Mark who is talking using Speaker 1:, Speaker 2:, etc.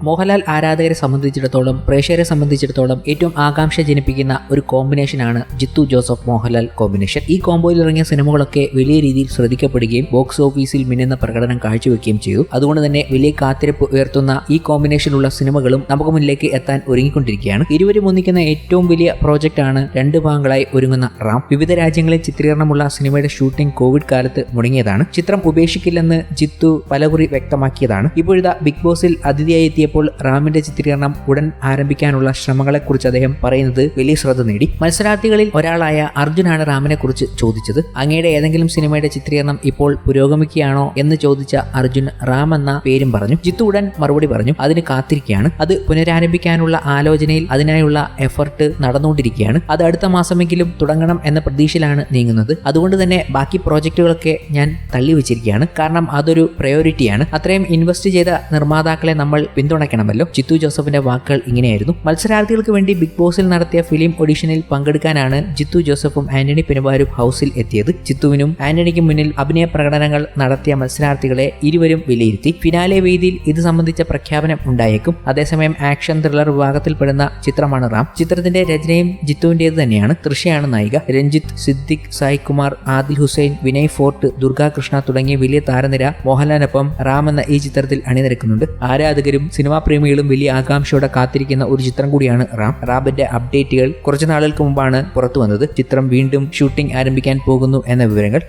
Speaker 1: മോഹൻലാൽ ആരാധകരെ സംബന്ധിച്ചിടത്തോളം പ്രേക്ഷകരെ സംബന്ധിച്ചിടത്തോളം ഏറ്റവും ആകാംക്ഷ ജനിപ്പിക്കുന്ന ഒരു കോമ്പിനേഷനാണ് ജിത്തു ജോസഫ് മോഹൻലാൽ കോമ്പിനേഷൻ. ഈ കോമ്പോയിൽ ഇറങ്ങിയ സിനിമകളൊക്കെ വലിയ രീതിയിൽ ശ്രദ്ധിക്കപ്പെടുകയും ബോക്സ് ഓഫീസിൽ മിന്നുന്ന പ്രകടനം കാഴ്ചവെക്കുകയും ചെയ്തു. അതുകൊണ്ട് തന്നെ വലിയ കാത്തിരിപ്പ് ഉയർത്തുന്ന ഈ കോമ്പിനേഷനുള്ള സിനിമകളും നമുക്ക് മുന്നിലേക്ക് എത്താൻ ഒരുങ്ങിക്കൊണ്ടിരിക്കുകയാണ്. ഇരുവരും ഒന്നിക്കുന്ന ഏറ്റവും വലിയ പ്രോജക്റ്റാണ് രണ്ട് ഭാഗങ്ങളായി ഒരുങ്ങുന്ന റാം. വിവിധ രാജ്യങ്ങളിൽ ചിത്രീകരണമുള്ള സിനിമയുടെ ഷൂട്ടിംഗ് കോവിഡ് കാലത്ത് മുടങ്ങിയതാണ്. ചിത്രം ഉപേക്ഷിക്കില്ലെന്ന് ജിത്തു പലകുറി വ്യക്തമാക്കിയതാണ്. ഇപ്പോഴത്തെ ബിഗ് ബോസിൽ അതിഥിയായി എത്തിയപ്പോൾ റാമിന്റെ ചിത്രീകരണം ഉടൻ ആരംഭിക്കാനുള്ള ശ്രമങ്ങളെക്കുറിച്ച് അദ്ദേഹം പറയുന്നത് വലിയ ശ്രദ്ധ നേടി. മത്സരാർത്ഥികളിൽ ഒരാളായ അർജുനാണ് റാമിനെ കുറിച്ച് ചോദിച്ചത്. അങ്ങയുടെ ഏതെങ്കിലും സിനിമയുടെ ചിത്രീകരണം ഇപ്പോൾ പുരോഗമിക്കുകയാണോ എന്ന് ചോദിച്ച അർജുൻ റാം എന്ന പേരും പറഞ്ഞു. ജിത്തു ഉടൻ മറുപടി പറഞ്ഞു അതിന് കാത്തിരിക്കുകയാണ്. അത് പുനരാരംഭിക്കാനുള്ള ആലോചനയിൽ അതിനായുള്ള എഫർട്ട് നടന്നുകൊണ്ടിരിക്കുകയാണ്. അത് അടുത്ത മാസമെങ്കിലും തുടങ്ങണം എന്ന പ്രതീക്ഷയിലാണ് നീങ്ങുന്നത്. അതുകൊണ്ട് തന്നെ ബാക്കി പ്രോജക്റ്റുകളൊക്കെ ഞാൻ തള്ളി വെച്ചിരിക്കുകയാണ് കാരണം അതൊരു പ്രയോറിറ്റിയാണ്. അത്രയും ഇൻവെസ്റ്റ് ചെയ്ത നിർമ്മാതാക്കളെ നമ്മൾ പിന്തുണയ്ക്കണമല്ലോ. ചിത്തു ജോസഫിന്റെ വാക്കുകൾ ഇങ്ങനെയായിരുന്നു. മത്സരാർത്ഥികൾക്ക് വേണ്ടി ബിഗ് ബോസിൽ നടത്തിയ ഫിലിം ഒഡീഷനിൽ പങ്കെടുക്കാനാണ് ജിത്തു ജോസഫും ആന്റണി പിനവാരും ഹൗസിൽ എത്തിയത്. ചിത്തുവിനും ആന്റണിക്കും മുന്നിൽ അഭിനയ പ്രകടനങ്ങൾ നടത്തിയ മത്സരാർത്ഥികളെ ഇരുവരും വിലയിരുത്തി. ഫിനാലെ വേദിയിൽ ഇത് സംബന്ധിച്ച പ്രഖ്യാപനം ഉണ്ടായേക്കും. അതേസമയം ആക്ഷൻ ത്രില്ലർ വിഭാഗത്തിൽപ്പെടുന്ന ചിത്രമാണ് റാം. ചിത്രത്തിന്റെ രചനയും ജിത്തുവിന്റേത് തന്നെയാണ്. തൃഷയാണ് നായിക. രഞ്ജിത്ത് സിദ്ദിഖ് സായ് കുമാർ ആദിൽ ഹുസൈൻ വിനയ് ഫോർട്ട് ദുർഗാകൃഷ്ണ തുടങ്ങിയ വലിയ താരനിര മോഹൻലാലിനൊപ്പം റാം എന്ന ഈ ചിത്രത്തിൽ അണിനിരക്കുന്നുണ്ട്. ആരാധകരും സിനിമാ പ്രേമികളും വലിയ ആകാംക്ഷയോടെ കാത്തിരിക്കുന്ന ഒരു ചിത്രം കൂടിയാണ് റാം. റാബിന്റെ അപ്ഡേറ്റുകൾ കുറച്ചു നാളുകൾക്ക് മുമ്പാണ് പുറത്തു വന്നത്. ചിത്രം വീണ്ടും ഷൂട്ടിംഗ് ആരംഭിക്കാൻ പോകുന്നു എന്ന വിവരങ്ങൾ